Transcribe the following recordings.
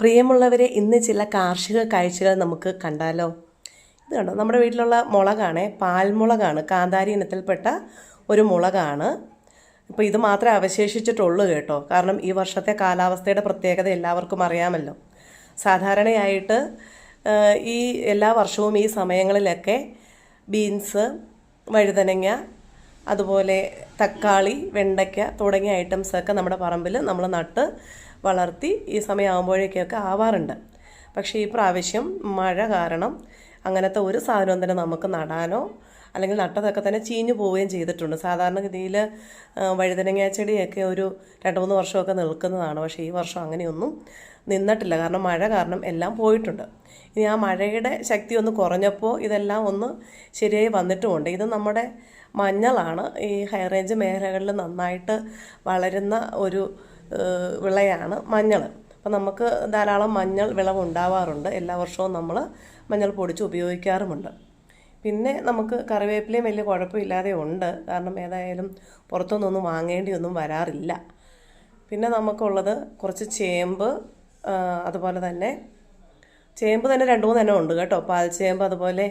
പ്രിയമുള്ളവരെ ഇന്ന് ചില കാർഷിക കാഴ്ചകൾ നമുക്ക് കണ്ടാലോ? ഇത് കണ്ടോ? നമ്മുടെ വീട്ടിലുള്ള മുളകാണ് പാൽമുളകാണ്. കാന്താരി ഇനത്തിൽപ്പെട്ട ഒരു മുളകാണ്. ഇപ്പോൾ ഇത് മാത്രമേ അവശേഷിച്ചിട്ടുള്ളൂ കേട്ടോ. കാരണം ഈ വർഷത്തെ കാലാവസ്ഥയുടെ പ്രത്യേകത എല്ലാവർക്കും അറിയാമല്ലോ. സാധാരണയായിട്ട് ഈ എല്ലാ വർഷവും ഈ സമയങ്ങളിലൊക്കെ ബീൻസ് വഴുതനങ്ങ അതുപോലെ തക്കാളി വെണ്ടയ്ക്ക തുടങ്ങിയ ഐറ്റംസൊക്കെ നമ്മുടെ പറമ്പിൽ നമ്മൾ നട്ട് വളർത്തി ഈ സമയമാകുമ്പോഴേക്കൊക്കെ ആവാറുണ്ട്. പക്ഷേ ഈ പ്രാവശ്യം മഴ കാരണം അങ്ങനത്തെ ഒരു സാധനവും തന്നെ നമുക്ക് നടാനോ അല്ലെങ്കിൽ നട്ടതൊക്കെ തന്നെ ചീഞ്ഞു പോവുകയും ചെയ്തിട്ടുണ്ട്. സാധാരണഗതിയിൽ വഴുതനങ്ങ ചെടിയൊക്കെ ഒരു രണ്ട് മൂന്ന് വർഷമൊക്കെ നിൽക്കുന്നതാണ്. പക്ഷേ ഈ വർഷം അങ്ങനെയൊന്നും നിന്നിട്ടില്ല. കാരണം മഴ കാരണം എല്ലാം പോയിട്ടുണ്ട്. ഇനി ആ മഴയുടെ ശക്തി ഒന്ന് കുറഞ്ഞപ്പോൾ ഇതെല്ലാം ഒന്ന് ശരിയായി വന്നിട്ടുമുണ്ട്. ഇത് നമ്മുടെ മഞ്ഞളാണ്. ഈ ഹൈ റേഞ്ച് മേഖലകളിൽ നന്നായിട്ട് വളരുന്ന ഒരു വിളയാണ് മഞ്ഞൾ അപ്പം നമുക്ക് ധാരാളം മഞ്ഞൾ വിളവ് ഉണ്ടാവാറുണ്ട്. എല്ലാ വർഷവും നമ്മൾ മഞ്ഞൾ പൊടിച്ച് ഉപയോഗിക്കാറുമുണ്ട്. പിന്നെ നമുക്ക് കറിവേപ്പിലയും വലിയ കുഴപ്പമില്ലാതെ ഉണ്ട്. കാരണം ഏതായാലും പുറത്തുനിന്നൊന്നും വാങ്ങേണ്ടിയൊന്നും വരാറില്ല. പിന്നെ നമുക്കുള്ളത് കുറച്ച് ചേമ്പ് അതുപോലെ തന്നെ ചേമ്പ് തന്നെ രണ്ട് മൂന്ന് എണ്ണം ഉണ്ട് കേട്ടോ. പാൽ ചേമ്പ് അതുപോലെ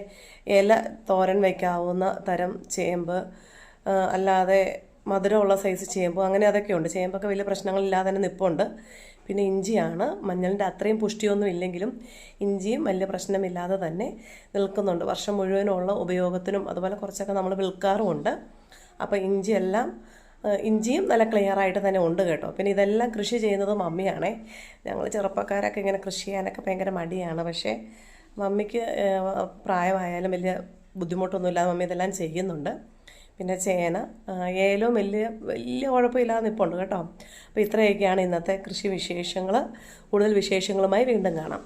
ഇല തോരൻ വയ്ക്കാവുന്ന തരം ചേമ്പ് അല്ലാതെ മധുരമുള്ള സൈസ് ചേമ്പ് അങ്ങനെ അതൊക്കെ ഉണ്ട്. ചേമ്പൊക്കെ വലിയ പ്രശ്നങ്ങളില്ലാതെ തന്നെ നിൽപ്പുണ്ട് പിന്നെ ഇഞ്ചിയാണ്. മഞ്ഞളിന്റെ അത്രയും പുഷ്ടിയൊന്നും ഇല്ലെങ്കിലും ഇഞ്ചിയും വലിയ പ്രശ്നമില്ലാതെ തന്നെ നിൽക്കുന്നുണ്ട്. വർഷം മുഴുവനുള്ള ഉപയോഗത്തിനും അതുപോലെ കുറച്ചൊക്കെ നമ്മൾ വിൽക്കാറുമുണ്ട്. അപ്പോൾ ഇഞ്ചിയെല്ലാം ഇഞ്ചിയും നല്ല ക്ലിയർ ആയിട്ട് തന്നെ ഉണ്ട് കേട്ടോ. പിന്നെ ഇതെല്ലാം കൃഷി ചെയ്യുന്നത് മമ്മിയാണേ. ഞങ്ങൾ ചെറുപ്പക്കാരൊക്കെ ഇങ്ങനെ കൃഷി ചെയ്യാനൊക്കെ ഭയങ്കര മടിയാണ്. പക്ഷേ മമ്മിക്ക് പ്രായമായാലും വലിയ ബുദ്ധിമുട്ടൊന്നുമില്ലാതെ മമ്മി ഇതെല്ലാം ചെയ്യുന്നുണ്ട്. പിന്നെ ചേന ഏലോ ഏലവും വലിയ വലിയ കുഴപ്പമില്ലാതെ നിൽപ്പുണ്ട് കേട്ടോ. അപ്പോൾ ഇത്രയൊക്കെയാണ് ഇന്നത്തെ കൃഷി വിശേഷങ്ങൾ കൂടുതൽ വിശേഷങ്ങളുമായി വീണ്ടും കാണാം.